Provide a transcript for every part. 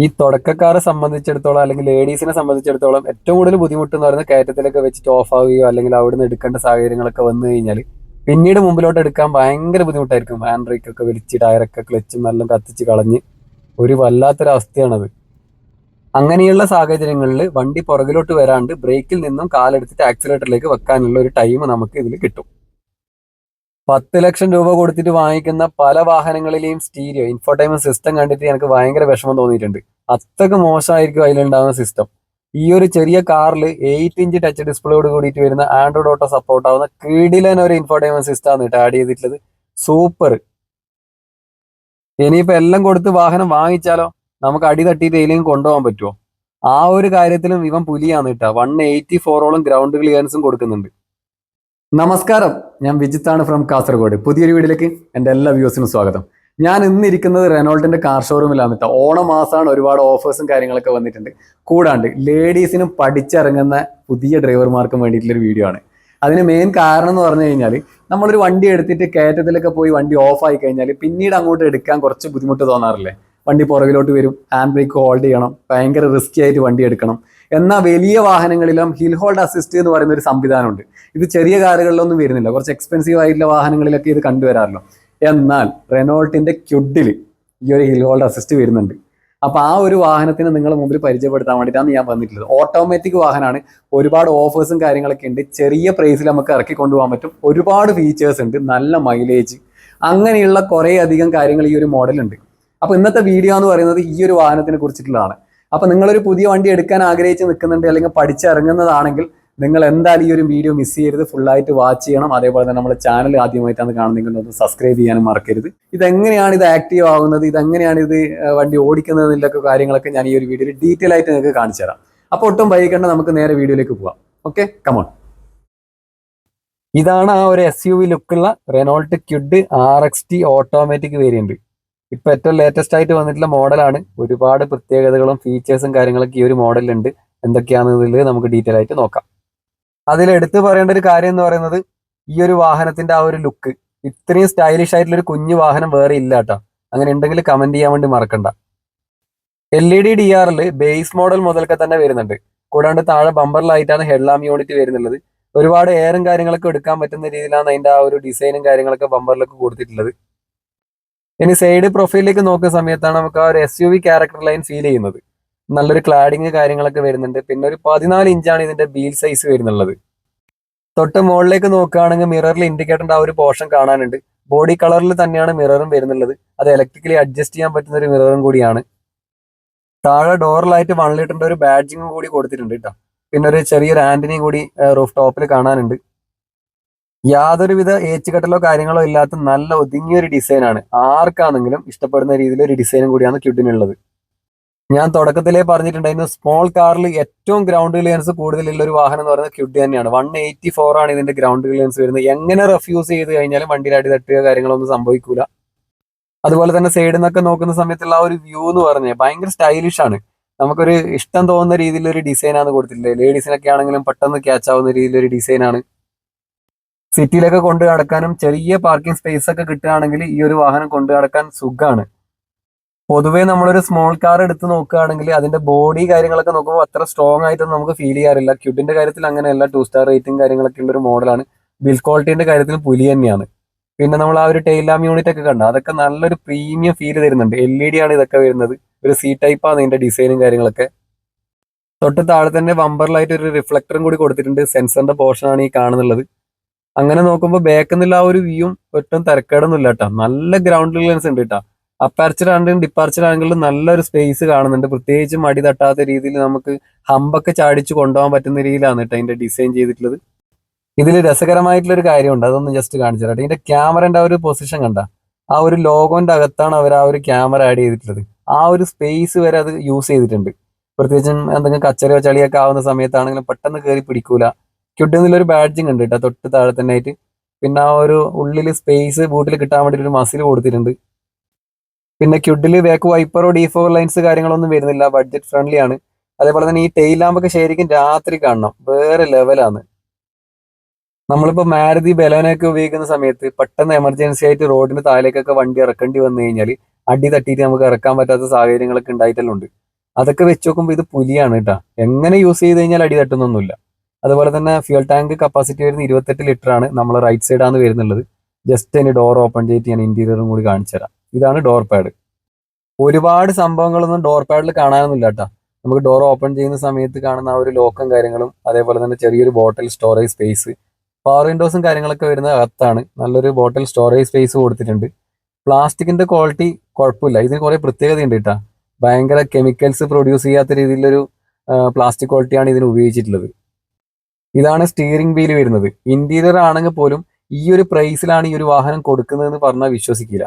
ഈ തുടക്കക്കാരെ സംബന്ധിച്ചിടത്തോളം അല്ലെങ്കിൽ ലേഡീസിനെ സംബന്ധിച്ചിടത്തോളം ഏറ്റവും കൂടുതൽ ബുദ്ധിമുട്ട് എന്ന് പറയുന്നത് കയറ്റത്തിലൊക്കെ വെച്ചിട്ട് ഓഫ് ആവുകയോ അല്ലെങ്കിൽ അവിടുന്ന് എടുക്കേണ്ട സാഹചര്യങ്ങളൊക്കെ വന്നു കഴിഞ്ഞാൽ പിന്നീട് മുമ്പിലോട്ട് എടുക്കാൻ ഭയങ്കര ബുദ്ധിമുട്ടായിരിക്കും. ഹാൻഡ് ബ്രേക്ക് ഒക്കെ വലിച്ച് ടയറൊക്കെ ക്ലച്ചും എല്ലാം കത്തിച്ച് കളഞ്ഞ് ഒരു വല്ലാത്തൊരവസ്ഥയാണത്. അങ്ങനെയുള്ള സാഹചര്യങ്ങളിൽ വണ്ടി പുറകിലോട്ട് വരാണ്ട് ബ്രേക്കിൽ നിന്നും കാലെടുത്തിട്ട് ആക്സിലേറ്ററിലേക്ക് വെക്കാനുള്ള ഒരു ടൈം നമുക്ക് ഇതിൽ കിട്ടും. പത്ത് ലക്ഷം രൂപ കൊടുത്തിട്ട് വാങ്ങിക്കുന്ന പല വാഹനങ്ങളിലെയും സ്റ്റീരിയോ ഇൻഫോർടൈൻമെന്റ് സിസ്റ്റം കണ്ടിട്ട് എനിക്ക് ഭയങ്കര വിഷമം തോന്നിയിട്ടുണ്ട്. അത്രയ്ക്ക് മോശമായിരിക്കും അതിലുണ്ടാകുന്ന സിസ്റ്റം ഈ ഒരു ചെറിയ കാറിൽ എയ്റ്റ് ഇഞ്ച് ടച്ച് ഡിസ്പ്ലേയോട് കൂടിയിട്ട് വരുന്ന ആൻഡ്രോയിഡ് ഓട്ടോ സപ്പോർട്ട് ആവുന്ന കിടിലൻ ഒരു ഇൻഫോർടൈൻമെന്റ് സിസ്റ്റം ആണ് ആഡ് ചെയ്തിട്ടുള്ളത്. സൂപ്പർ ഇനിയിപ്പോ എല്ലാം കൊടുത്ത് വാഹനം വാങ്ങിച്ചാലോ? നമുക്ക് അടി തട്ടിയിട്ട് എയിലേക്കും കൊണ്ടുപോകാൻ പറ്റുമോ ആ ഒരു കാര്യത്തിലും ഇവൻ പുലിയാണ് കേട്ടോ. വൺ എയ്റ്റി ഫോറോളം ഗ്രൗണ്ട് ക്ലിയറൻസും കൊടുക്കുന്നുണ്ട്. നമസ്കാരം. ഞാൻ വിജിത്താണ് ഫ്രം കാസർഗോഡ്. പുതിയൊരു വീഡിയോയിലേക്ക് എന്റെ എല്ലാ വ്യൂസിനും സ്വാഗതം. ഞാൻ ഇന്നിരിക്കുന്നത് റെനോൾട്ടിന്റെ കാർ ഷോറൂമിലാണ് മിത്ത ഓണം മാസമാണ് ഒരുപാട് ഓഫേഴ്സും കാര്യങ്ങളൊക്കെ വന്നിട്ടുണ്ട്. കൂടാണ്ട് ലേഡീസിനും പഠിച്ചിറങ്ങുന്ന പുതിയ ഡ്രൈവർമാർക്കും വേണ്ടിയിട്ടുള്ള ഒരു വീഡിയോ ആണ്. അതിന് മെയിൻ കാരണം എന്ന് പറഞ്ഞു കഴിഞ്ഞാൽ നമ്മളൊരു വണ്ടി എടുത്തിട്ട് കയറ്റത്തിലൊക്കെ പോയി വണ്ടി ഓഫ് ആയി കഴിഞ്ഞാൽ പിന്നീട് അങ്ങോട്ട് എടുക്കാൻ കുറച്ച് ബുദ്ധിമുട്ട് തോന്നാറില്ലേ? വണ്ടി പുറകിലോട്ട് വരും ഹാൻഡ് ബ്രേക്ക് ഹോൾഡ് ചെയ്യണം ഭയങ്കര റിസ്ക്കി ആയിട്ട് വണ്ടി എടുക്കണം. എന്നാൽ വലിയ വാഹനങ്ങളിലും ഹിൽ ഹോൾഡ് അസിസ്റ്റ് എന്ന് പറയുന്ന ഒരു സംവിധാനമുണ്ട്. ഇത് ചെറിയ കാറുകളിലൊന്നും വരുന്നില്ല. കുറച്ച് എക്സ്പെൻസീവ് ആയിട്ടുള്ള വാഹനങ്ങളിലൊക്കെ ഇത് കണ്ടുവരാറല്ലോ. എന്നാൽ റെനോൾട്ടിന്റെ ക്യുഡിൽ ഈ ഒരു ഹിൽ ഹോൾഡ് അസിസ്റ്റ് വരുന്നുണ്ട്. അപ്പൊ ആ ഒരു വാഹനത്തിന് നിങ്ങൾ മുമ്പിൽ പരിചയപ്പെടുത്താൻ വേണ്ടിയിട്ടാണ് ഞാൻ വന്നിട്ടുള്ളത്. ഓട്ടോമാറ്റിക് വാഹനമാണ്. ഒരുപാട് ഓഫേഴ്സും കാര്യങ്ങളൊക്കെ ഉണ്ട്. ചെറിയ പ്രൈസിൽ നമുക്ക് ഇറക്കി കൊണ്ടുപോകാൻ പറ്റും. ഒരുപാട് ഫീച്ചേഴ്സ് ഉണ്ട്. നല്ല മൈലേജ് അങ്ങനെയുള്ള കുറേ അധികം കാര്യങ്ങൾ ഈ ഒരു മോഡലുണ്ട് അപ്പൊ ഇന്നത്തെ വീഡിയോ എന്ന് പറയുന്നത് ഈ ഒരു വാഹനത്തിനെ കുറിച്ചിട്ടുള്ളതാണ്. അപ്പൊ നിങ്ങളൊരു പുതിയ വണ്ടി എടുക്കാൻ ആഗ്രഹിച്ച് നിൽക്കുന്നുണ്ട് അല്ലെങ്കിൽ പഠിച്ചിറങ്ങുന്നതാണെങ്കിൽ നിങ്ങൾ എന്തായാലും ഈ ഒരു വീഡിയോ മിസ് ചെയ്യരുത്. ഫുള്ളായിട്ട് വാച്ച് ചെയ്യണം. അതേപോലെ തന്നെ നമ്മുടെ ചാനൽ ആദ്യമായിട്ടാണ് കാണുന്നെങ്കിൽ ഒന്ന് സബ്സ്ക്രൈബ് ചെയ്യാനും മറക്കരുത്. ഇതെങ്ങനെയാണ് ഇത് ആക്റ്റീവ് ആവുന്നത്? ഇതെങ്ങനെയാണ് ഇത് വണ്ടി ഓടിക്കുന്നത് എന്നൊക്കെ കാര്യങ്ങളൊക്കെ ഞാൻ ഈ ഒരു വീഡിയോയിൽ ഡീറ്റെയിൽ ആയിട്ട് നിങ്ങൾക്ക് കാണിച്ചു തരാം. അപ്പോൾ ഒട്ടും വൈകിക്കേണ്ട നമുക്ക് നേരെ വീഡിയോയിലേക്ക് പോവാം. ഓക്കെ കമോൺ ഇതാണ് ആ ഒരു S U V ലുക്കുള്ള Renault Kwid R X T automatic variant ഇപ്പൊ ഏറ്റവും ലേറ്റസ്റ്റ് ആയിട്ട് വന്നിട്ടുള്ള മോഡലാണ്. ഒരുപാട് പ്രത്യേകതകളും ഫീച്ചേഴ്സും കാര്യങ്ങളൊക്കെ ഈ ഒരു മോഡലുണ്ട് എന്തൊക്കെയാണെന്നതിൽ നമുക്ക് ഡീറ്റെയിൽ ആയിട്ട് നോക്കാം. അതിൽ എടുത്തു പറയേണ്ട ഒരു കാര്യം എന്ന് പറയുന്നത് ഈ ഒരു വാഹനത്തിന്റെ ആ ഒരു ലുക്ക് ഇത്രയും സ്റ്റൈലിഷ് ആയിട്ടുള്ള ഒരു കുഞ്ഞു വാഹനം വേറെ ഇല്ല കേട്ടോ. അങ്ങനെ ഉണ്ടെങ്കിൽ കമന്റ് ചെയ്യാൻ വേണ്ടി മറക്കണ്ട. എൽ ഇ ഡി ഡി ആറിൽ ബേസ് മോഡൽ മുതലൊക്കെ തന്നെ വരുന്നുണ്ട്. കൂടാണ്ട് താഴെ ബമ്പറിലായിട്ടാണ് ഹെഡ്ലാം യൂണിറ്റ് വരുന്നുള്ളത്. ഒരുപാട് എയറും കാര്യങ്ങളൊക്കെ എടുക്കാൻ പറ്റുന്ന രീതിയിലാണ് അതിന്റെ ആ ഒരു ഡിസൈനും കാര്യങ്ങളൊക്കെ ബമ്പറിലൊക്കെ കൊടുത്തിട്ടുള്ളത്. ഇനി സൈഡ് പ്രൊഫൈലിലേക്ക് നോക്കുന്ന സമയത്താണ് നമുക്ക് ആ ഒരു S U V character line feel ചെയ്യുന്നത്. നല്ലൊരു ക്ലാഡിങ് കാര്യങ്ങളൊക്കെ വരുന്നുണ്ട്. പിന്നെ ഒരു പതിനാല് ഇഞ്ചാണ് ഇതിന്റെ ബീൽ സൈസ് വരുന്നുള്ളത്. തൊട്ട് മുകളിലേക്ക് നോക്കുകയാണെങ്കിൽ മിററിൽ ഇൻഡിക്കേറ്ററിന്റെ ആ ഒരു പോർഷൻ കാണാനുണ്ട്. ബോഡി കളറിൽ തന്നെയാണ് മിററും വരുന്നുള്ളത്. അത് ഇലക്ട്രിക്കലി അഡ്ജസ്റ്റ് ചെയ്യാൻ പറ്റുന്ന ഒരു മിററും കൂടിയാണ്. താഴെ ഡോറിലായിട്ട് വൺ ലിറ്ററിന്റെ ഒരു ബാഡ്ജിങ്ങും കൂടി കൊടുത്തിട്ടുണ്ട് കേട്ടോ. പിന്നെ ഒരു ചെറിയൊരു ആന്റിനെയും കൂടി റൂഫ് ടോപ്പിൽ കാണാനുണ്ട്. യാതൊരുവിധ ഏച്ചുകെട്ടലോ കാര്യങ്ങളോ ഇല്ലാത്ത നല്ല ഒതുങ്ങിയ ഒരു ഡിസൈനാണ് ആർക്കാണെങ്കിലും ഇഷ്ടപ്പെടുന്ന രീതിയിൽ ഒരു ഡിസൈനും കൂടിയാണ് ക്യുഡിനുള്ളത്. ഞാൻ തുടക്കത്തിലേ പറഞ്ഞിട്ടുണ്ടായിരുന്നു സ്മോൾ കാറിൽ ഏറ്റവും ഗ്രൗണ്ട് ക്ലിയറൻസ് കൂടുതലുള്ള ഒരു വാഹനം എന്ന് പറയുന്നത് ക്യുഡ് തന്നെയാണ്. വൺ എയ്റ്റി ഫോർ ആണ് ഇതിന്റെ ഗ്രൗണ്ട് ക്ലിയറൻസ് വരുന്നത്. എങ്ങനെ റെഫ്യൂസ് ചെയ്ത് കഴിഞ്ഞാലും വണ്ടിയിൽ അടി തട്ടുക കാര്യങ്ങളൊന്നും സംഭവിക്കൂല. അതുപോലെ തന്നെ സൈഡിൽ നിന്നൊക്കെ നോക്കുന്ന സമയത്തുള്ള ആ ഒരു വ്യൂ എന്ന് പറഞ്ഞാൽ ഭയങ്കര സ്റ്റൈലിഷ് ആണ്. നമുക്കൊരു ഇഷ്ടം തോന്നുന്ന രീതിയിലൊരു ഡിസൈനാണ് കൊടുത്തിട്ടുള്ളത്. ലേഡീസിനൊക്കെ ആണെങ്കിലും പെട്ടെന്ന് ക്യാച്ച് ആവുന്ന രീതിയിലൊരു ഡിസൈനാണ് സിറ്റിയിലൊക്കെ കൊണ്ടു നടക്കാനും ചെറിയ പാർക്കിംഗ് സ്പേസ് ഒക്കെ കിട്ടുകയാണെങ്കിൽ ഈ ഒരു വാഹനം കൊണ്ടു നടക്കാൻ സുഖമാണ് പൊതുവേ നമ്മളൊരു സ്മോൾ കാർ എടുത്ത് നോക്കുകയാണെങ്കിൽ അതിന്റെ ബോഡി കാര്യങ്ങളൊക്കെ നോക്കുമ്പോൾ അത്ര സ്ട്രോങ് ആയിട്ടൊന്നും നമുക്ക് ഫീൽ ചെയ്യാറില്ല. ക്യൂബിന്റെ കാര്യത്തിൽ അങ്ങനെയല്ല. ടു സ്റ്റാർ റേറ്റിംഗ് കാര്യങ്ങളൊക്കെ ഉള്ള ഒരു മോഡലാണ് ബിൽഡ് ക്വാളിറ്റിന്റെ കാര്യത്തിൽ പുലി തന്നെയാണ്. പിന്നെ നമ്മൾ ആ ഒരു ടെയിൽ ലാം യൂണിറ്റ് ഒക്കെ കണ്ട? അതൊക്കെ നല്ലൊരു പ്രീമിയം ഫീൽ തരുന്നുണ്ട്. എൽ ഇ ഡി ആണ് ഇതൊക്കെ വരുന്നത്. ഒരു സി ടൈപ്പ് ആണ് ഇതിന്റെ ഡിസൈനും കാര്യങ്ങളൊക്കെ. തൊട്ട് താഴെ തന്നെ ബമ്പറിലായിട്ട് ഒരു റിഫ്ലക്ടറും കൂടി കൊടുത്തിട്ടുണ്ട്. സെൻസറിന്റെ പോർഷനാണ് ഈ കാണുന്നുള്ളത്. അങ്ങനെ നോക്കുമ്പോൾ ബാക്ക് നിന്നുള്ള ആ ഒരു വ്യൂ ഒട്ടും തിരക്കേടൊന്നും ഇല്ല കേട്ടോ നല്ല ഗ്രൗണ്ട് ക്ലിയറൻസ് ഉണ്ട് കേട്ടോ അപ്പാർച്ചർ ആണെങ്കിലും ഡിപ്പാർച്ചർ ആണെങ്കിലും നല്ലൊരു സ്പേസ് കാണുന്നുണ്ട്. പ്രത്യേകിച്ച് മടി തട്ടാത്ത രീതിയിൽ നമുക്ക് ഹമ്പൊക്കെ ചാടിച്ച് കൊണ്ടുപോകാൻ പറ്റുന്ന രീതിയിലാണ് കേട്ടോ അതിന്റെ ഡിസൈൻ ചെയ്തിട്ടുള്ളത്. ഇതിൽ രസകരമായിട്ടുള്ള ഒരു കാര്യമുണ്ട്. അതൊന്നും ജസ്റ്റ് കാണിച്ചു തരാം ഇതിന്റെ ക്യാമറന്റെ ആ ഒരു പൊസിഷൻ കണ്ട. ആ ഒരു ലോഗോന്റെ അകത്താണ് അവർ ആ ഒരു ക്യാമറ ആഡ് ചെയ്തിട്ടുള്ളത്. ആ ഒരു സ്പേസ് വരെ അത് യൂസ് ചെയ്തിട്ടുണ്ട്. പ്രത്യേകിച്ചും എന്തെങ്കിലും കച്ചറയോ ചളിയൊക്കെ ആവുന്ന സമയത്താണെങ്കിലും പെട്ടെന്ന് കയറി പിടിക്കൂല. ക്യുഡ് എന്നുള്ളൊരു ബാഡ്ജിങ് ഉണ്ട് കേട്ടോ തൊട്ട് താഴെ തന്നെ ആയിട്ട്. പിന്നെ ആ ഒരു ഉള്ളിൽ സ്പേസ് ബൂട്ടിൽ കിട്ടാൻ വേണ്ടി ഒരു മസിൽ കൊടുത്തിട്ടുണ്ട്. പിന്നെ ക്യുഡിൽ ബാക്ക് വൈപ്പറോ ഡിഫോർ ലൈൻസ് കാര്യങ്ങളൊന്നും വരുന്നില്ല. ബഡ്ജറ്റ് ഫ്രണ്ട്ലി ആണ്. അതേപോലെ തന്നെ ഈ ടെയിൽ ലാമ്പൊക്കെ ശരിക്കും രാത്രി കാണണം. വേറെ ലെവലാണ് നമ്മളിപ്പോൾ മാരുതി ബലോനൊക്കെ ഉപയോഗിക്കുന്ന സമയത്ത് പെട്ടെന്ന് എമർജൻസി ആയിട്ട് റോഡിന് താഴേക്കൊക്കെ വണ്ടി ഇറക്കേണ്ടി വന്നു കഴിഞ്ഞാൽ അടി തട്ടിയിട്ട് നമുക്ക് ഇറക്കാൻ പറ്റാത്ത സാഹചര്യങ്ങളൊക്കെ ഉണ്ടായിട്ടെല്ലാം ഉണ്ട്. അതൊക്കെ വെച്ച് നോക്കുമ്പോൾ ഇത് പുലിയാണ് കേട്ടോ എങ്ങനെ യൂസ് ചെയ്ത് കഴിഞ്ഞാൽ അടി തട്ടുന്നൊന്നുമില്ല. അതുപോലെ തന്നെ ഫ്യൂൽ ടാങ്ക് കപ്പാസിറ്റി വരുന്നത് ഇരുപത്തെട്ട് ലിറ്റർ ആണ്. നമ്മൾ റൈറ്റ് സൈഡാണ് വരുന്നുള്ളത്. ജസ്റ്റ് ഇനി ഡോർ ഓപ്പൺ ചെയ്തിട്ട് ഞാൻ ഇന്റീരിയറും കൂടി കാണിച്ചു തരാം. ഇതാണ് ഡോർ പാഡ് ഒരുപാട് സംഭവങ്ങളൊന്നും ഡോർ പാഡിൽ കാണാനൊന്നുമില്ല കേട്ടോ. നമുക്ക് ഡോർ ഓപ്പൺ ചെയ്യുന്ന സമയത്ത് കാണുന്ന ആ ഒരു ലോക്കും കാര്യങ്ങളും അതേപോലെ തന്നെ ചെറിയൊരു ബോട്ടിൽ സ്റ്റോറേജ് സ്പേസ് പവർ വിൻഡോസും കാര്യങ്ങളൊക്കെ വരുന്ന അകത്താണ്. നല്ലൊരു ബോട്ടിൽ സ്റ്റോറേജ് സ്പേസ് കൊടുത്തിട്ടുണ്ട്. പ്ലാസ്റ്റിക്കിന്റെ ക്വാളിറ്റി കുഴപ്പമില്ല. ഇതിന് കുറെ പ്രത്യേകത ഉണ്ട് കേട്ടോ. ഭയങ്കര കെമിക്കൽസ് പ്രൊഡ്യൂസ് ചെയ്യാത്ത രീതിയിലൊരു പ്ലാസ്റ്റിക് ക്വാളിറ്റിയാണ് ഇതിന് ഉപയോഗിച്ചിട്ടുള്ളത്. ഇതാണ് സ്റ്റിയറിംഗ് വീൽ വരുന്നത്. ഇന്റീരിയർ ആണെങ്കിൽ പോലും ഈ ഒരു പ്രൈസിലാണ് ഈ ഒരു വാഹനം കൊടുക്കുന്നതെന്ന് പറഞ്ഞാൽ വിശ്വസിക്കില്ല.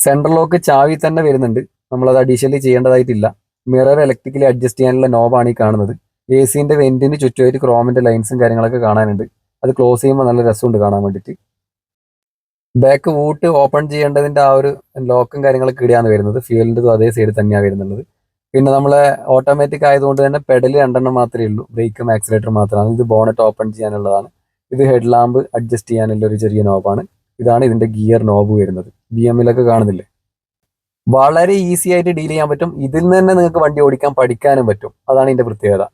സെൻട്രൽ ലോക്ക് ചാവി തന്നെ വരുന്നുണ്ട്. നമ്മളത് അഡീഷണലി ചെയ്യേണ്ടതായിട്ടില്ല. മിറർ ഇലക്ട്രിക്കലി അഡ്ജസ്റ്റ് ചെയ്യാനുള്ള നോബാണ് ഈ കാണുന്നത്. എ സിന്റെ വെന്റിന് ചുറ്റുമായിട്ട് ക്രോമിന്റെ ലൈൻസും കാര്യങ്ങളൊക്കെ കാണാനുണ്ട്. അത് ക്ലോസ് ചെയ്യുമ്പോൾ നല്ല രസമുണ്ട് കാണാൻ വേണ്ടിയിട്ട്. ബാക്ക് വൂട്ട് ഓപ്പൺ ചെയ്യേണ്ടതിന്റെ ആ ഒരു ലോക്കും കാര്യങ്ങളൊക്കെ ഇടിയാണ് വരുന്നത്. ഫ്യൂലിന്റെ അതേ സൈഡിൽ തന്നെയാണ് വരുന്നുള്ളത്. പിന്നെ നമ്മളെ ഓട്ടോമാറ്റിക് ആയതുകൊണ്ട് തന്നെ പെഡൽ രണ്ടെണ്ണം മാത്രമേ ഉള്ളൂ. ബ്രേക്കും ആക്സിലേറ്റർ മാത്രമാണ്. ഇത് ബോണറ്റ് ഓപ്പൺ ചെയ്യാനുള്ളതാണ്. ഇത് ഹെഡ് ലാമ്പ് അഡ്ജസ്റ്റ് ചെയ്യാനുള്ള ഒരു ചെറിയ നോബാണ് ഇതാണ് ഇതിന്റെ ഗിയർ നോബ് വരുന്നത്. ബി എമ്മിലൊക്കെ കാണുന്നില്ലേ? വളരെ ഈസി ആയിട്ട് ഡീൽ ചെയ്യാൻ പറ്റും. ഇതിൽ നിന്ന് തന്നെ നിങ്ങൾക്ക് വണ്ടി ഓടിക്കാൻ പഠിക്കാനും പറ്റും. അതാണ് ഇതിന്റെ പ്രത്യേകത.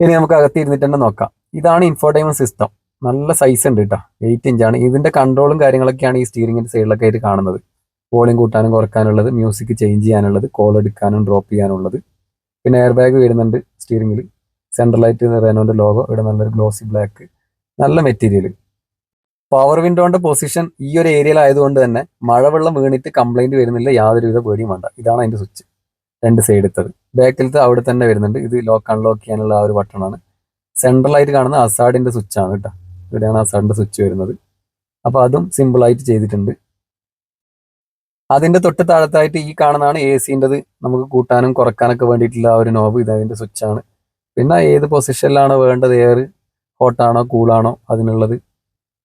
ഇനി നമുക്ക് അകത്തിരുന്നിട്ട് തന്നെ നോക്കാം. ഇതാണ് ഇൻഫോർടൈൻമെന്റ് സിസ്റ്റം നല്ല സൈസ് ഉണ്ട് കേട്ടോ എയ്റ്റ് ഇഞ്ചാണ് ഇതിന്റെ കൺട്രോളും കാര്യങ്ങളൊക്കെയാണ് ഈ സ്റ്റീറിംഗിന്റെ സൈഡിലൊക്കെ ആയിട്ട് കാണുന്നത്. വോളിയം കൂട്ടാനും കുറക്കാനുള്ളത് മ്യൂസിക് ചേഞ്ച് ചെയ്യാനുള്ളത് കോൾ എടുക്കാനും ഡ്രോപ്പ് ചെയ്യാനുള്ളത്. പിന്നെ എയർ ബാഗ് വരുന്നുണ്ട് സ്റ്റിയറിംഗിൽ ലൈറ്റ് റെനോന്റെ ലോഗോ ഇവിടെ നല്ലൊരു ഗ്ലോസി ബ്ലാക്ക് നല്ല മെറ്റീരിയൽ പവർ വിൻഡോന്റെ പൊസിഷൻ ഈ ഒരു ഏരിയയിൽ ആയതുകൊണ്ട് തന്നെ മഴവെള്ളം വീണിട്ട് കംപ്ലൈന്റ് വരുന്നില്ല യാതൊരുവിധ പേടിയും വേണ്ട. ഇതാണ് അതിന്റെ സ്വിച്ച് രണ്ട് സൈഡ് എത്തത് ബാക്കിലത്തെ അവിടെ തന്നെ വരുന്നുണ്ട്. ഇത് ലോക്ക് അൺലോക്ക് ചെയ്യാനുള്ള ആ ഒരു ബട്ടണാണ് സെൻട്രലായിട്ട് കാണുന്ന അസാഡിന്റെ സ്വിച്ച് ആണ് കേട്ടോ. ഇവിടെയാണ് അസാഡിന്റെ സ്വിച്ച് വരുന്നത്. അപ്പൊ അതും സിമ്പിൾ ആയിട്ട് ചെയ്തിട്ടുണ്ട്. അതിന്റെ തൊട്ട് താഴത്തായിട്ട് ഈ കാണുന്നതാണ് എ സിന്റെത് നമുക്ക് കൂട്ടാനും കുറക്കാനൊക്കെ വേണ്ടിയിട്ടുള്ള ആ ഒരു നോബ് ഇത് സ്വിച്ച് ആണ്. പിന്നെ ഏത് പൊസിഷനിലാണ് വേണ്ടത് എയർ ഹോട്ടാണോ കൂളാണോ അതിനുള്ളത്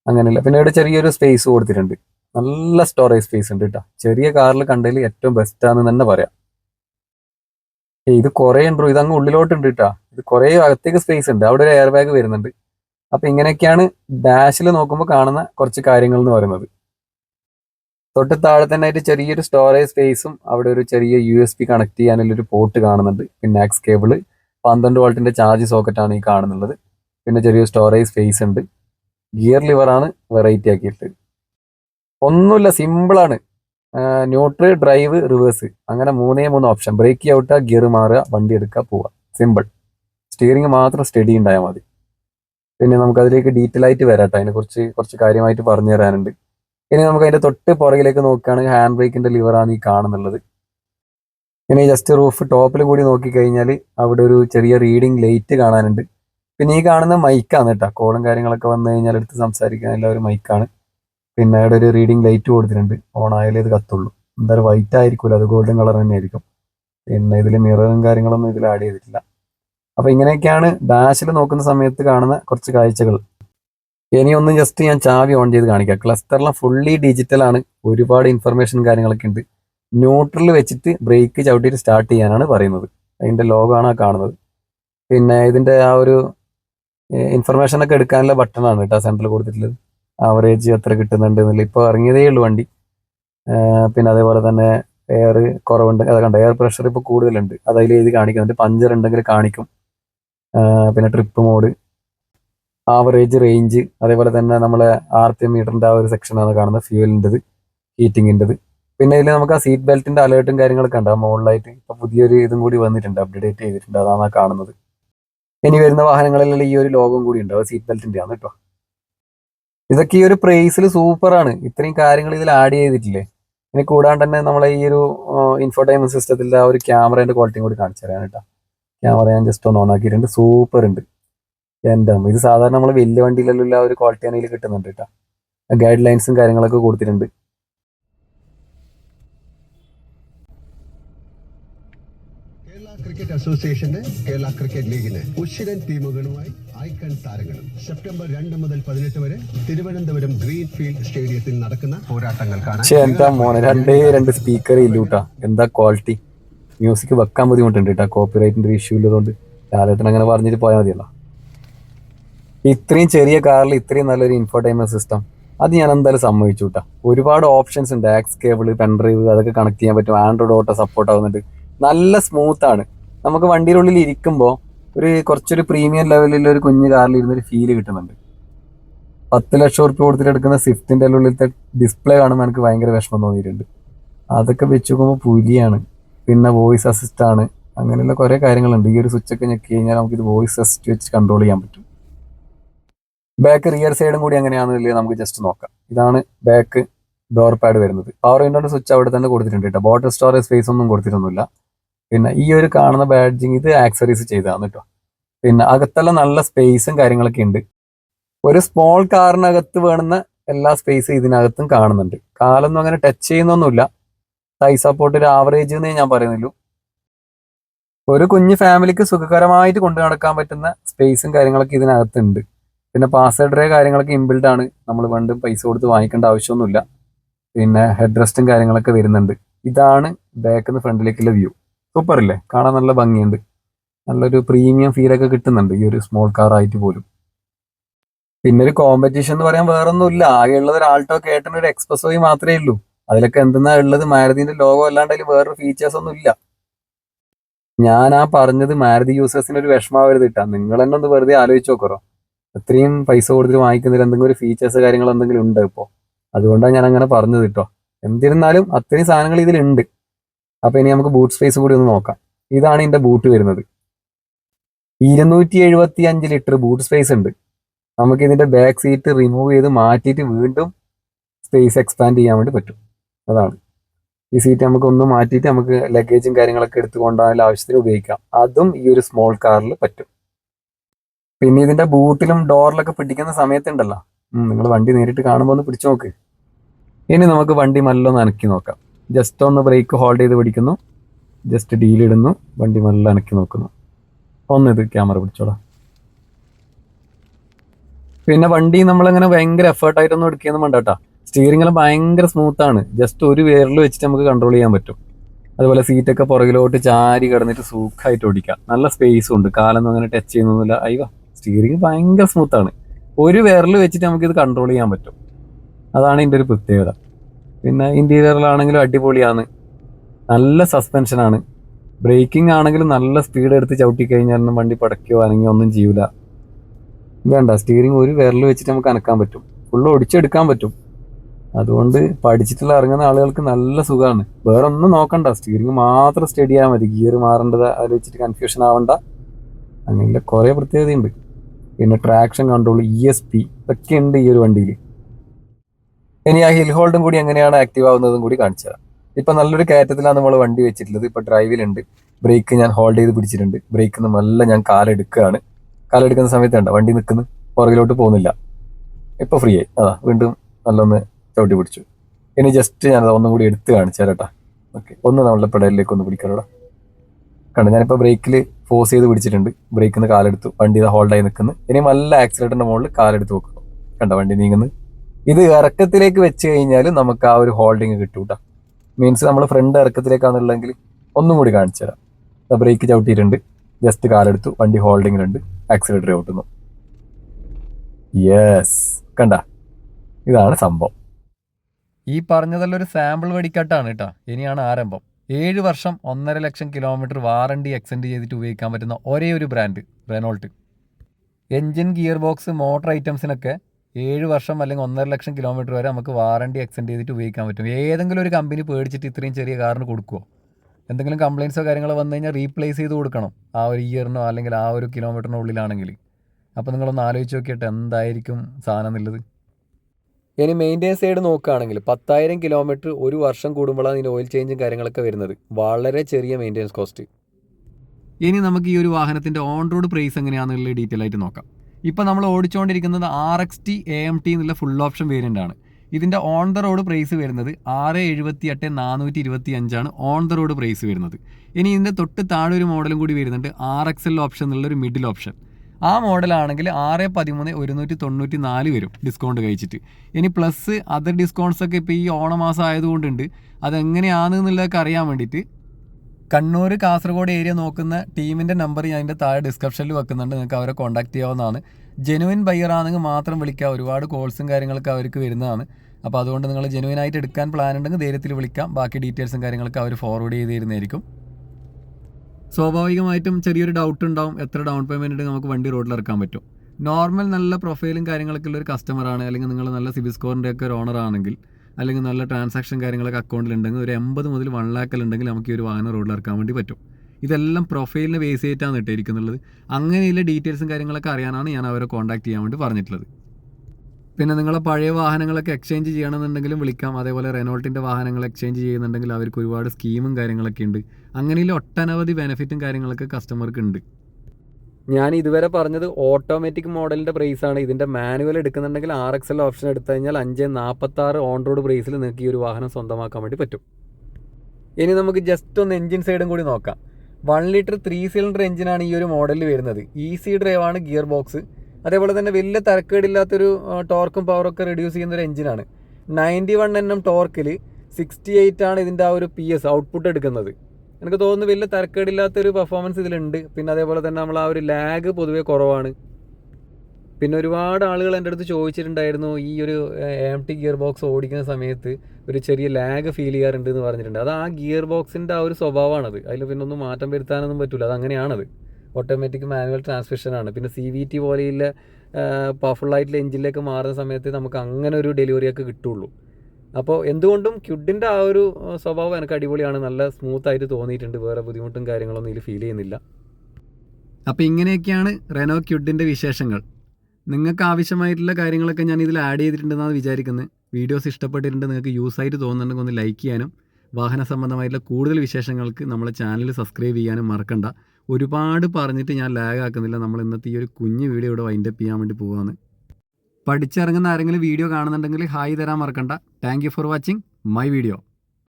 അങ്ങനെയല്ല. പിന്നെ ഇവിടെ ചെറിയൊരു സ്പേസ് കൊടുത്തിട്ടുണ്ട്. നല്ല സ്റ്റോറേജ് സ്പേസ് ഉണ്ട് കേട്ടോ ചെറിയ കാറിൽ കണ്ടതിൽ ഏറ്റവും ബെസ്റ്റ് ആണെന്ന് തന്നെ പറയാം. ഇത് കുറേ ഉണ്ട്? ഇത് അങ്ങ് ഉള്ളിലോട്ടുണ്ട് കേട്ടോ ഇത് കുറേ അകത്തേക്ക് സ്പേസ് ഉണ്ട്. അവിടെ ഒരു എയർ ബാഗ് വരുന്നുണ്ട്. അപ്പൊ ഇങ്ങനെയൊക്കെയാണ് ഡാഷിൽ നോക്കുമ്പോൾ കാണുന്ന കുറച്ച് കാര്യങ്ങൾ എന്ന് പറയുന്നത്. തൊട്ട് താഴെ തന്നെ ആയിട്ട് ചെറിയൊരു സ്റ്റോറേജ് സ്പേസും അവിടെ ഒരു ചെറിയ യു എസ് പി കണക്ട് ചെയ്യാനുള്ള ഒരു പോർട്ട് കാണുന്നുണ്ട്. പിന്നെ ആക്സ് കേബിൾ പന്ത്രണ്ട് വോൾട്ടിന്റെ ചാർജ് സോക്കറ്റ് ആണ് ഈ കാണുന്നുള്ളത്. പിന്നെ ചെറിയൊരു സ്റ്റോറേജ് സ്പേസ് ഉണ്ട്. ഗിയർ ലിവറാണ് വെറൈറ്റി ആക്കിയിട്ട്. ഒന്നുമില്ല സിമ്പിളാണ് ന്യൂട്രൽ ഡ്രൈവ് റിവേഴ്സ് അങ്ങനെ മൂന്നേ മൂന്ന് ഓപ്ഷൻ ബ്രേക്ക് ഔട്ടാ ഗിയർ മാറുക വണ്ടി എടുക്കുക പോവുക. സിമ്പിൾ സ്റ്റിയറിംഗ് മാത്രം സ്റ്റഡി ഉണ്ടായാൽ മതി. പിന്നെ നമുക്ക് അതിലേക്ക് ഡീറ്റെയിൽ ആയിട്ട് വരാട്ടോ അതിനെ കുറിച്ച് കുറച്ച് കാര്യമായിട്ട് പറഞ്ഞു തരാനുണ്ട്. ഇനി നമുക്ക് അതിന്റെ തൊട്ട് പുറകിലേക്ക് നോക്കുകയാണെങ്കിൽ ഹാൻഡ് ബ്രേക്കിന്റെ ലിവറാണ് ഈ കാണുന്നുള്ളത്. ഇനി ജസ്റ്റ് റൂഫ് ടോപ്പിൽ കൂടി നോക്കിക്കഴിഞ്ഞാൽ അവിടെ ഒരു ചെറിയ റീഡിംഗ് ലൈറ്റ് കാണാനുണ്ട്. പിന്നെ ഈ കാണുന്ന മൈക്കാണ് കേട്ടോ. കോളും കാര്യങ്ങളൊക്കെ വന്നു കഴിഞ്ഞാൽ എടുത്ത് സംസാരിക്കാനുള്ള ഒരു മൈക്കാണ് പിന്നെ അവിടെ ഒരു റീഡിംഗ് ലൈറ്റ് കൊടുത്തിട്ടുണ്ട്. ഓൺ ആയാലേ ഇത് കത്തുള്ളൂ. എന്തായാലും വൈറ്റ് ആയിരിക്കുമല്ലോ അത് ഗോൾഡൻ കളർ തന്നെ ആയിരിക്കും. പിന്നെ ഇതിൽ മിററും കാര്യങ്ങളൊന്നും ഇതിൽ ആഡ് ചെയ്തിട്ടില്ല. അപ്പൊ ഇങ്ങനെയൊക്കെയാണ് ഡാഷിൽ നോക്കുന്ന സമയത്ത് കാണുന്ന കുറച്ച് കാഴ്ചകൾ. ഇനി ഒന്ന് ജസ്റ്റ് ഞാൻ ചാവി ഓൺ ചെയ്ത് കാണിക്കാം. ക്ലസ്റ്ററിലെ ഫുള്ളി ഡിജിറ്റൽ ആണ്. ഒരുപാട് ഇൻഫർമേഷൻ കാര്യങ്ങളൊക്കെ ഉണ്ട്. ന്യൂട്രൽ വെച്ചിട്ട് ബ്രേക്ക് ചവിട്ടിയിട്ട് സ്റ്റാർട്ട് ചെയ്യാനാണ് പറയുന്നത്. അതിന്റെ ലോഗാണ് ആ കാണുന്നത്. പിന്നെ ഇതിന്റെ ആ ഒരു ഇൻഫർമേഷൻ ഒക്കെ എടുക്കാനുള്ള ബട്ടണാണ് കേട്ടോ സെൻട്രൽ കൊടുത്തിട്ടുള്ളത്. ആവറേജ് എത്ര കിട്ടുന്നുണ്ട് എന്നുള്ള ഇപ്പോൾ ഇറങ്ങിയതേ ഉള്ളൂ വണ്ടി. പിന്നെ അതേപോലെ തന്നെ എയർ കുറവുണ്ട്. അത് കണ്ട എയർ പ്രഷർ ഇപ്പോൾ കൂടുതലുണ്ട്. അത് അതിൽ എഴുതി കാണിക്കുന്നുണ്ട്. പഞ്ചർ ഉണ്ടെങ്കിൽ കാണിക്കും. പിന്നെ ട്രിപ്പ് മോഡ് ആവറേജ് റേഞ്ച് അതേപോലെ തന്നെ നമ്മളെ ആർ പി എം മീറ്ററിന്റെ ആ ഒരു സെക്ഷനാണ് കാണുന്നത് ഫ്യൂവലിന്റെത് ഹീറ്റിങ്ങിന്റെത് പിന്നെ ഇതിൽ നമുക്ക് ആ സീറ്റ് ബെൽറ്റിന്റെ അലേർട്ടും കാര്യങ്ങളൊക്കെ ഉണ്ട്. ആ മുകളിലായിട്ട് ഇപ്പോൾ പുതിയൊരു ഇതും കൂടി വന്നിട്ടുണ്ട് അപ്ഡേറ്റ് ചെയ്തിട്ടുണ്ട്. അതാണ് കാണുന്നത്. ഇനി വരുന്ന വാഹനങ്ങളിലുള്ള ഈ ഒരു ലോഗം കൂടി ഉണ്ട്. അത് സീറ്റ് ബെൽറ്റിന്റെ ആണ് കേട്ടോ ഇതൊക്കെ ഈ ഒരു പ്രൈസിൽ സൂപ്പറാണ് ഇത്രയും കാര്യങ്ങൾ ഇതിൽ ആഡ് ചെയ്തിട്ടില്ലേ? ഇനി കൂടാണ്ട് തന്നെ നമ്മളെ ഈ ഒരു ഇൻഫോർടൈൻമെന്റ് സിസ്റ്റത്തിൽ ആ ഒരു ക്യാമറേന്റെ ക്വാളിറ്റിയും കൂടി കാണിച്ചു തരാൻ കേട്ടോ ക്യാമറ ഞാൻ ജസ്റ്റ് ഒന്ന് ഓൺ ആക്കിയിട്ടുണ്ട്. സൂപ്പർ ഉണ്ട്. എന്റെ അമ്മ. ഇത് സാധാരണ നമ്മൾ വലിയ വണ്ടിയിലല്ല ഒരു ക്വാളിറ്റി ആണെങ്കിൽ കിട്ടുന്നുണ്ട് കേട്ടോ. ഗൈഡ് ലൈൻസും കാര്യങ്ങളൊക്കെ കൊടുത്തിട്ടുണ്ട്. ക്രിക്കറ്റ് അസോസിയേഷന്റെ കേരള ക്രിക്കറ്റ് ലീഗിന് ഉശിരൻ ടീമുകളുമായി ഐക്കൺ താരങ്ങളും സെപ്റ്റംബർ രണ്ട് മുതൽ പതിനെട്ട് വരെ തിരുവനന്തപുരം ഗ്രീൻഫീൽഡ് സ്റ്റേഡിയത്തിൽ നടക്കുന്ന പോരാട്ടങ്ങൾ കാണാൻ എന്താ മോനെ രണ്ടേ രണ്ട് സ്പീക്കർ ഇല്ലൂട്ടാ എന്താ ക്വാളിറ്റി മ്യൂസിക് വെക്കാൻ ബുദ്ധിമുട്ടുണ്ട് കേട്ടോ. കോപ്പിറൈറ്റിന്റെ ഇഷ്യൂ ഇല്ലതുകൊണ്ട് കാലത്തിന് അങ്ങനെ പറഞ്ഞിട്ട് പോയാൽ മതിയല്ലോ. ഇത്രയും ചെറിയ കാറിൽ ഇത്രയും നല്ലൊരു ഇൻഫോർടൈൻമെന്റ് സിസ്റ്റം അത് ഞാൻ എന്തായാലും സമ്മതിച്ചു കേട്ടോ ഒരുപാട് ഓപ്ഷൻസ് ഉണ്ട്. ആക്സ് കേബിൾ പെൻ ഡ്രൈവ് അതൊക്കെ കണക്ട് ചെയ്യാൻ പറ്റും. ആൻഡ്രോയിഡ് ഓട്ടോ സപ്പോർട്ട് ആവുന്നുണ്ട്. നല്ല സ്മൂത്ത് ആണ്. നമുക്ക് വണ്ടിയുടെ ഇരിക്കുമ്പോൾ ഒരു കുറച്ചൊരു പ്രീമിയം ലെവലിൽ ഒരു കുഞ്ഞു കാറിൽ ഇരുന്നൊരു ഫീൽ കിട്ടുന്നുണ്ട്. പത്ത് ലക്ഷം ഉറുപ്പ്യ കൊടുത്തിട്ട് എടുക്കുന്ന സ്വിഫ്റ്റിന്റെ ഉള്ളിലത്തെ ഡിസ്പ്ലേ കാണുമ്പോൾ എനിക്ക് ഭയങ്കര വിഷമം തോന്നിയിട്ടുണ്ട്. അതൊക്കെ വെച്ച് നോക്കുമ്പോൾ പുലിയാണ്. പിന്നെ വോയിസ് അസിസ്റ്റ് ആണ്. അങ്ങനെയുള്ള കുറേ കാര്യങ്ങളുണ്ട്. ഈ ഒരു സ്വിച്ച് ഒക്കെ ഞെക്കി കഴിഞ്ഞാൽ നമുക്ക് ഇത് വോയിസ് അസിസ്റ്റ് വെച്ച് കൺട്രോൾ ചെയ്യാൻ പറ്റും. ബാക്ക് റിയർ സൈഡും കൂടി എങ്ങനെയാണെന്നില്ലേ നമുക്ക് ജസ്റ്റ് നോക്കാം. ഇതാണ് ബാക്ക് ഡോർ പാഡ് വരുന്നത്. പവർ വിൻഡോന്റെ സ്വിച്ച് അവിടെ തന്നെ കൊടുത്തിട്ടുണ്ട് കേട്ടോ. ബോട്ടൽ സ്റ്റോറേജ് സ്പേസ് ഒന്നും കൊടുത്തിട്ടൊന്നുമില്ല. പിന്നെ ഈ ഒരു കാണുന്ന ബാഡ്ജിങ് ഇത് ആക്സറീസ് ചെയ്തതാണ് കേട്ടോ. പിന്നെ അകത്തെല്ലാം നല്ല സ്പേസും കാര്യങ്ങളൊക്കെ ഉണ്ട്. ഒരു സ്മോൾ കാറിനകത്ത് വേണമെന്ന എല്ലാ സ്പേസും ഇതിനകത്തും കാണുന്നുണ്ട്. കാലൊന്നും അങ്ങനെ ടച്ച് ചെയ്യുന്നൊന്നുമില്ല. തൈ സപ്പോർട്ട് ഒരു ആവറേജ് എന്നേ ഞാൻ പറയുന്നുള്ളൂ. ഒരു കുഞ്ഞു ഫാമിലിക്ക് സുഖകരമായിട്ട് കൊണ്ടു നടക്കാൻ പറ്റുന്ന സ്പേസും കാര്യങ്ങളൊക്കെ ഇതിനകത്തുണ്ട്. പിന്നെ പാസ്വേഡറെ കാര്യങ്ങളൊക്കെ ഇൻബിൽഡ് ആണ്. നമ്മൾ വീണ്ടും പൈസ കൊടുത്ത് വാങ്ങിക്കേണ്ട ആവശ്യമൊന്നുമില്ല. പിന്നെ ഹെഡ് റെസ്റ്റും കാര്യങ്ങളൊക്കെ വരുന്നുണ്ട്. ഇതാണ് ബാക്കിൽ നിന്ന് ഫ്രണ്ടിലേക്കുള്ള വ്യൂ സൂപ്പർ ഇല്ലേ? കാണാൻ നല്ല ഭംഗിയുണ്ട്. നല്ലൊരു പ്രീമിയം ഫീൽ ഒക്കെ കിട്ടുന്നുണ്ട് ഈ ഒരു സ്മോൾ കാർ ആയിട്ട് പോലും. പിന്നെ ഒരു കോമ്പറ്റീഷൻ എന്ന് പറയാൻ വേറൊന്നുമില്ല. ആകെ ഉള്ളത് ഒരു ആൾട്ടോ കേട്ടൻ ഒരു എക്സ്പ്രസോയി മാത്രമേ ഉള്ളൂ. അതിലൊക്കെ എന്തെന്നാ ഉള്ളത്? മാരുതിന്റെ ലോഗോ അല്ലാണ്ട് അതിൽ വേറൊരു ഫീച്ചേഴ്സ് ഒന്നും ഇല്ല. ഞാൻ ആ പറഞ്ഞത് മാരുതി യൂസേഴ്സിന് ഒരു വിഷമാവരുത് കിട്ടാം നിങ്ങൾ തന്നെ ഒന്ന് വെറുതെ ആലോചിച്ച് നോക്കറോ അത്രയും പൈസ കൊടുത്തിട്ട് വാങ്ങിക്കുന്നതിൽ എന്തെങ്കിലും ഒരു ഫീച്ചേഴ്സ് കാര്യങ്ങൾ എന്തെങ്കിലും ഉണ്ട് ഇപ്പോൾ അതുകൊണ്ടാണ് ഞാൻ അങ്ങനെ പറഞ്ഞത് കേട്ടോ. എന്തിരുന്നാലും അത്രയും സാധനങ്ങൾ ഇതിലുണ്ട്. അപ്പോൾ ഇനി നമുക്ക് ബൂട്ട് സ്പേസ് കൂടി ഒന്ന് നോക്കാം. ഇതാണ് ഇതിന്റെ ബൂട്ട് വരുന്നത്. ഇരുന്നൂറ്റി എഴുപത്തി അഞ്ച് ലിറ്റർ ബൂട്ട് സ്പേസ് ഉണ്ട്. നമുക്ക് ഇതിന്റെ ബാക്ക് സീറ്റ് റിമൂവ് ചെയ്ത് മാറ്റിയിട്ട് വീണ്ടും സ്പേസ് എക്സ്പാൻഡ് ചെയ്യാൻ വേണ്ടി പറ്റും. അതാണ്. ഈ സീറ്റ് നമുക്ക് ഒന്ന് മാറ്റിയിട്ട് നമുക്ക് ലഗേജും കാര്യങ്ങളൊക്കെ എടുത്ത് ആവശ്യത്തിന് ഉപയോഗിക്കാം. അതും ഈ ഒരു സ്മോൾ കാറിൽ പറ്റും. പിന്നെ ഇതിന്റെ ബൂട്ടിലും ഡോറിലൊക്കെ പിടിക്കുന്ന സമയത്തുണ്ടല്ലോ. നിങ്ങൾ വണ്ടി നേരിട്ട് കാണുമ്പോൾ ഒന്ന് പിടിച്ചു നോക്ക്. ഇനി നമുക്ക് വണ്ടി മല്ലൊന്ന് അനക്കി നോക്കാം. ജസ്റ്റ് ഒന്ന് ബ്രേക്ക് ഹോൾഡ് ചെയ്ത് പിടിക്കുന്നു. ജസ്റ്റ് ഡീലിടുന്നു വണ്ടി മല്ല അനക്കി നോക്കുന്നു. ഒന്ന് ഇത് ക്യാമറ പിടിച്ചോളാം. പിന്നെ വണ്ടി നമ്മളിങ്ങനെ ഭയങ്കര എഫേർട്ടായിട്ടൊന്നും എടുക്കുകയൊന്നും വേണ്ട കേട്ടോ. സ്റ്റിയറിംഗിൽ ഭയങ്കര സ്മൂത്ത് ആണ്. ജസ്റ്റ് ഒരു വേറിൽ വെച്ചിട്ട് നമുക്ക് കൺട്രോൾ ചെയ്യാൻ പറ്റും. അതുപോലെ സീറ്റൊക്കെ പുറകിലോട്ട് ചാരി കിടന്നിട്ട് സൂഖമായിട്ട് ഓടിക്കാം. നല്ല സ്പേസും ഉണ്ട്. കാലൊന്നും അങ്ങനെ ടച്ച് ചെയ്യുന്നൊന്നുമില്ല. അയ്യോ. സ്റ്റിയറിംഗ് ഭയങ്കര സ്മൂത്ത് ആണ്. ഒരു വിരൽ വെച്ചിട്ട് നമുക്ക് ഇത് കൺട്രോൾ ചെയ്യാൻ പറ്റും. അതാണ് ഇതിന്റെ ഒരു പ്രത്യേകത. പിന്നെ ഇന്റീരിയറിലാണെങ്കിലും അടിപൊളിയാണ്. നല്ല സസ്പെൻഷനാണ് ബ്രേക്കിംഗ് ആണെങ്കിലും നല്ല സ്പീഡ് എടുത്ത് ചവിട്ടി കഴിഞ്ഞാലും വണ്ടി പടയ്ക്കോ അല്ലെങ്കിൽ ഒന്നും ചെയ്യൂല. വേണ്ട സ്റ്റിയറിംഗ് ഒരു വിരൽ വെച്ചിട്ട് നമുക്ക് അനക്കാൻ പറ്റും. ഫുള്ള് ഒടിച്ചെടുക്കാൻ പറ്റും. അതുകൊണ്ട് പഠിച്ചിട്ടുള്ള ഇറങ്ങുന്ന ആളുകൾക്ക് നല്ല സുഖമാണ്. വേറെ ഒന്നും നോക്കണ്ട. സ്റ്റിയറിംഗ് മാത്രം സ്റ്റഡി ചെയ്യാൻ മതി. ഗിയർ മാറേണ്ടത് അത് വെച്ചിട്ട് കൺഫ്യൂഷൻ ആവണ്ട. അങ്ങനെയുള്ള കുറേ പ്രത്യേകതയുണ്ട്. പിന്നെ traction control E S P ഇതൊക്കെ ഉണ്ട് ഈ ഒരു വണ്ടിയിൽ ഇനി ആ ഹിൽ ഹോൾഡും കൂടി എങ്ങനെയാണ് ആക്റ്റീവ് ആവുന്നതും കൂടി കാണിച്ചു തരാം. ഇപ്പൊ നല്ലൊരു കയറ്റത്തിലാണ് നമ്മൾ വണ്ടി വെച്ചിട്ടുള്ളത്. ഇപ്പൊ ഡ്രൈവിലുണ്ട് ബ്രേക്ക് ഞാൻ ഹോൾഡ് ചെയ്ത് പിടിച്ചിട്ടുണ്ട്. ബ്രേക്ക് നല്ല ഞാൻ കാലെടുക്കുകയാണ്. കാലെടുക്കുന്ന സമയത്ത് കണ്ട? വണ്ടി നിൽക്കുന്നു പുറകിലോട്ട് പോകുന്നില്ല. ഇപ്പൊ ഫ്രീ ആയി. അതാ വീണ്ടും നല്ലൊന്ന് ചവിട്ടി പിടിച്ചു. ഇനി ജസ്റ്റ് ഞാനത് ഒന്നും കൂടി എടുത്ത് കാണിച്ചു തരാട്ടാ ഓക്കെ ഒന്ന് നമ്മളുടെ പെടലിലേക്ക് ഒന്ന് പിടിക്കാനോടാ കണ്ടു. ഞാനിപ്പോൾ ബ്രേക്കിൽ ഫോഴ്സ് ചെയ്ത് പിടിച്ചിട്ടുണ്ട്. ബ്രേക്കിൽ നിന്ന് കാലെടുത്തു. വണ്ടി ഹോൾഡായി നിൽക്കുന്നു ഇനി നല്ല ആക്സിലേറ്ററിന്റെ മുകളിൽ കാലെടുത്ത് വെക്കുന്നു കണ്ട വണ്ടി നീങ്ങുന്നു. ഇത് ഇറക്കത്തിലേക്ക് വെച്ച് കഴിഞ്ഞാൽ നമുക്ക് ആ ഒരു ഹോൾഡിങ് കിട്ടൂട്ടാ. മീൻസ് നമ്മൾ ഫ്രണ്ട് ഇറക്കത്തിലേക്കാണെന്നുള്ളെങ്കിൽ ഒന്നും കൂടി കാണിച്ചു തരാം. ബ്രേക്ക് ചവിട്ടിയിട്ടുണ്ട്. ജസ്റ്റ് കാലെടുത്തു. വണ്ടി ഹോൾഡിങ്ങിലുണ്ട് ആക്സിലേറ്റർ ചവിട്ടുന്നു. യെസ് കണ്ട? ഇതാണ് സംഭവം. ഈ പറഞ്ഞതെല്ലാം ഒരു സാമ്പിൾ വെടിക്കട്ടാണ് കേട്ടോ. ഇനിയാണ് ആരംഭം. ഏഴ് വർഷം ഒന്നര ലക്ഷം കിലോമീറ്റർ വാറണ്ടി എക്സ്റ്റെൻഡ് ചെയ്തിട്ട് ഉപയോഗിക്കാൻ പറ്റുന്ന ഒരേ ഒരു brand Renault engine gear box motor ഐറ്റംസിനൊക്കെ ഏഴ് വർഷം അല്ലെങ്കിൽ ഒന്നര ലക്ഷം കിലോമീറ്റർ വരെ നമുക്ക് വാറണ്ടി എക്സ്റ്റെൻഡ് ചെയ്തിട്ട് ഉപയോഗിക്കാൻ പറ്റും. ഏതെങ്കിലും ഒരു കമ്പനി പേടിച്ചിട്ട് ഇത്രയും ചെറിയ കാറിന് കൊടുക്കുമോ എന്തെങ്കിലും കംപ്ലയിൻസോ കാര്യങ്ങളോ വന്നു കഴിഞ്ഞാൽ റീപ്ലേസ് ചെയ്ത് കൊടുക്കണം ആ ഒരു ഇയറിനോ അല്ലെങ്കിൽ ആ ഒരു കിലോമീറ്ററിനോ ഉള്ളിലാണെങ്കിൽ. അപ്പോൾ നിങ്ങളൊന്ന് ആലോചിച്ച് നോക്കിയിട്ട് എന്തായിരിക്കും സാധനം എന്നുള്ളത്? ഇനി മെയിന്റെനൻസ് സൈഡ് നോക്കുകയാണെങ്കിൽ പത്തായിരം കിലോമീറ്റർ ഒരു വർഷം കൂടുമ്പോഴാണ് ഇതിന്റെ ഓയിൽ ചേഞ്ചും കാര്യങ്ങളൊക്കെ വരുന്നത്. വളരെ ചെറിയ മെയിന്റെനൻസ് കോസ്റ്റ് ഇനി നമുക്ക് ഈ ഒരു വാഹനത്തിന്റെ ഓൺ റോഡ് പ്രൈസ് എങ്ങനെയാണെന്നുള്ള ഡീറ്റെയിൽ ആയിട്ട് നോക്കാം. ഇപ്പോൾ നമ്മൾ ഓടിച്ചുകൊണ്ടിരിക്കുന്നത് R X T A M T എന്നുള്ള ഫുൾ ഓപ്ഷൻ വേരിയന്റ് ആണ്. ഇതിന്റെ ഓൺ ദ റോഡ് പ്രൈസ് വരുന്നത് ആറ് എഴുപത്തി എട്ട് നാനൂറ്റി ഇരുപത്തി അഞ്ചാണ് ഓൺ ദ റോഡ് പ്രൈസ് വരുന്നത്. ഇനി ഇതിന്റെ തൊട്ട് താഴെ ഒരു മോഡലും കൂടി വരുന്നുണ്ട് ആർ എക്സ് എൽ ഓപ്ഷൻ എന്നുള്ളൊരു മിഡിൽ ഓപ്ഷൻ ആ മോഡലാണെങ്കിൽ ആറ് പതിമൂന്ന് ഒരുന്നൂറ്റി തൊണ്ണൂറ്റി നാല് വരും ഡിസ്കൗണ്ട് കഴിച്ചിട്ട്. ഇനി പ്ലസ് അതർ ഡിസ്കൗണ്ട്സ് ഒക്കെ ഇപ്പോൾ ഈ ഓണമാസം ആയതുകൊണ്ടുണ്ട്. അതെങ്ങനെയാണെന്നുള്ളതൊക്കെ അറിയാൻ വേണ്ടിയിട്ട് കണ്ണൂർ കാസർഗോഡ് ഏരിയ നോക്കുന്ന ടീമിന്റെ നമ്പർ ഞാൻ എന്റെ താഴെ ഡിസ്ക്രിപ്ഷനിൽ വെക്കുന്നുണ്ട്. നിങ്ങൾക്ക് അവരെ കോൺടാക്ട് ചെയ്യാവുന്നതാണ്. ജെനുവിൻ ബയ്യർ ആണെങ്കിൽ മാത്രം വിളിക്കുക ഒരുപാട് കോൾസും കാര്യങ്ങളൊക്കെ അവർക്ക് വരുന്നതാണ്. അപ്പോൾ അതുകൊണ്ട് നിങ്ങൾ ജെനുവിൻ ആയിട്ട് എടുക്കാൻ പ്ലാൻ ഉണ്ടെങ്കിൽ ധൈര്യത്തിൽ വിളിക്കാം. ബാക്കി ഡീറ്റെയിൽസും കാര്യങ്ങളൊക്കെ അവർ ഫോർവേഡ് ചെയ്ത് തരുന്നതായിരിക്കും. സ്വാഭാവികമായിട്ടും ചെറിയൊരു ഡൗട്ട് ഉണ്ടാവും. എത്ര ഡൗൺ പേയ്മെന്റ് നമുക്ക് വണ്ടി റോഡിൽ ഇറക്കാൻ പറ്റും. നോർമൽ നല്ല പ്രൊഫൈലും കാര്യങ്ങളൊക്കെ ഉള്ള ഒരു കസ്റ്റമറാണ് അല്ലെങ്കിൽ നിങ്ങൾ നല്ല സിബിൽ സ്കോറിന്റെ ഒക്കെ ഒരു ഓണർ ആണെങ്കിൽ അല്ലെങ്കിൽ നല്ല ട്രാൻസാക്ഷൻ കാര്യങ്ങളൊക്കെ അക്കൗണ്ടിൽ ഉണ്ടെങ്കിൽ ഒരു എൺപത് മുതൽ വൺ ലാക്കൽ ഉണ്ടെങ്കിൽ നമുക്ക് ഈ ഒരു വാഹനം റോഡിൽ ഇറക്കാൻ വേണ്ടി പറ്റും. ഇതെല്ലാം പ്രൊഫൈലിനെ ബേസ് ചെയ്തിട്ടാണ് ഇട്ടിരിക്കുന്നുള്ളത് അങ്ങനെയുള്ള ഡീറ്റെയിൽസും കാര്യങ്ങളൊക്കെ അറിയാനാണ് ഞാൻ അവരെ കോൺടാക്ട് ചെയ്യാൻ വേണ്ടി പറഞ്ഞിട്ടുള്ളത്. പിന്നെ നിങ്ങളെ പഴയ വാഹനങ്ങളൊക്കെ എക്സ്ചേഞ്ച് ചെയ്യണമെന്നുണ്ടെങ്കിലും വിളിക്കാം. അതേപോലെ റെനോൾട്ടിന്റെ വാഹനങ്ങൾ എക്സ്ചേഞ്ച് ചെയ്യുന്നുണ്ടെങ്കിൽ അവർക്ക് ഒരുപാട് സ്കീമും കാര്യങ്ങളൊക്കെ ഉണ്ട്. അങ്ങനെയുള്ള ഒട്ടനവധി ബെനിഫിറ്റും കാര്യങ്ങളൊക്കെ കസ്റ്റമർക്ക് ഉണ്ട്. ഞാൻ ഇതുവരെ പറഞ്ഞത് ഓട്ടോമാറ്റിക് മോഡലിന്റെ പ്രൈസ് ആണ്. ഇതിന്റെ മാനുവൽ എടുക്കുന്നുണ്ടെങ്കിൽ ആർ എക്സ് എൽ ഓപ്ഷൻ എടുത്തു കഴിഞ്ഞാൽ അഞ്ച് നാൽപ്പത്താറ് ഓൺ റോഡ് പ്രൈസിൽ നിങ്ങൾക്ക് ഈ ഒരു വാഹനം സ്വന്തമാക്കാൻ വേണ്ടി പറ്റും. ഇനി നമുക്ക് ജസ്റ്റ് ഒന്ന് എഞ്ചിൻ സൈഡും കൂടി നോക്കാം. വൺ ലിറ്റർ ത്രീ സിലിണ്ടർ എഞ്ചിനാണ് ഈ ഒരു മോഡലിൽ വരുന്നത്. ഈസി ഡ്രൈവ് ആണ് ഗിയർ ബോക്സ് അതേപോലെ തന്നെ വലിയ തരക്കേടില്ലാത്തൊരു ടോർക്കും പവറും ഒക്കെ റെഡ്യൂസ് ചെയ്യുന്ന ഒരു എഞ്ചിനാണ് നയന്റി വൺ എൻ എം ടോർക്കിൽ സിക്സ്റ്റി എയ്റ്റ് ആണ് ഇതിന്റെ ആ ഒരു പി എസ് ഔട്ട്പുട്ട് എടുക്കുന്നത്. എനിക്ക് തോന്നുന്നു വലിയ തരക്കേടില്ലാത്തൊരു പെർഫോമൻസ് ഇതിലുണ്ട്. പിന്നെ അതേപോലെ തന്നെ നമ്മൾ ആ ഒരു ലാഗ് പൊതുവേ കുറവാണ്. പിന്നെ ഒരുപാട് ആളുകൾ എന്റെ അടുത്ത് ചോദിച്ചിട്ടുണ്ടായിരുന്നു ഈ ഒരു എം ടി ഗിയർ ബോക്സ് ഓടിക്കുന്ന സമയത്ത് ഒരു ചെറിയ ലാഗ് ഫീൽ ചെയ്യാറുണ്ട് എന്ന് പറഞ്ഞിട്ടുണ്ട്. അത് ആ ഗിയർ ബോക്സിന്റെ ആ ഒരു സ്വഭാവമാണത്. അതിൽ പിന്നെ ഒന്നും മാറ്റം വരുത്താനൊന്നും പറ്റില്ല അത് അങ്ങനെയാണത്. ഓട്ടോമാറ്റിക് മാനുവൽ ട്രാൻസ്മിഷനാണ് പിന്നെ സി വി ടി പോലെയുള്ള പവർഫുൾ ആയിട്ടുള്ള എഞ്ചിനിലേക്ക് മാറുന്ന സമയത്ത് നമുക്ക് അങ്ങനെ ഒരു ഡെലിവറിയൊക്കെ കിട്ടുള്ളൂ. അപ്പോൾ എന്തുകൊണ്ടും ക്യുഡിന്റെ ആ ഒരു സ്വഭാവം എനിക്ക് അടിപൊളിയാണ്. നല്ല സ്മൂത്ത് ആയിട്ട് തോന്നിയിട്ടുണ്ട്. വേറെ ബുദ്ധിമുട്ടും കാര്യങ്ങളൊന്നും ഇതിൽ ഫീൽ ചെയ്യുന്നില്ല. അപ്പോൾ ഇങ്ങനെയൊക്കെയാണ് റെനോ ക്യുഡിന്റെ വിശേഷങ്ങൾ. നിങ്ങൾക്ക് ആവശ്യമായിട്ടുള്ള കാര്യങ്ങളൊക്കെ ഞാൻ ഇതിൽ ആഡ് ചെയ്തിട്ടുണ്ടെന്നാണ് വിചാരിക്കുന്നത്. വീഡിയോസ് ഇഷ്ടപ്പെട്ടിട്ടുണ്ട് നിങ്ങൾക്ക് യൂസ് ആയിട്ട് തോന്നുന്നുണ്ടെങ്കിൽ ഒന്ന് ലൈക്ക് ചെയ്യാനും വാഹന സംബന്ധമായിട്ടുള്ള കൂടുതൽ വിശേഷങ്ങൾക്ക് നമ്മളെ ചാനൽ സബ്സ്ക്രൈബ് ചെയ്യാനും മറക്കണ്ട. ഒരുപാട് പറഞ്ഞിട്ട് ഞാൻ ലാഗ് ആക്കുന്നില്ല. നമ്മൾ ഇന്നത്തെ ഈ ഒരു കുഞ്ഞു വീഡിയോ ഇവിടെ വൈൻഡപ്പ് ചെയ്യാൻ വേണ്ടി പോവാണ്. പഠിച്ചിറങ്ങുന്ന ആരെങ്കിലും വീഡിയോ കാണുന്നുണ്ടെങ്കിൽ ഹായ് തരാൻ മറക്കണ്ട. Thank for watching my video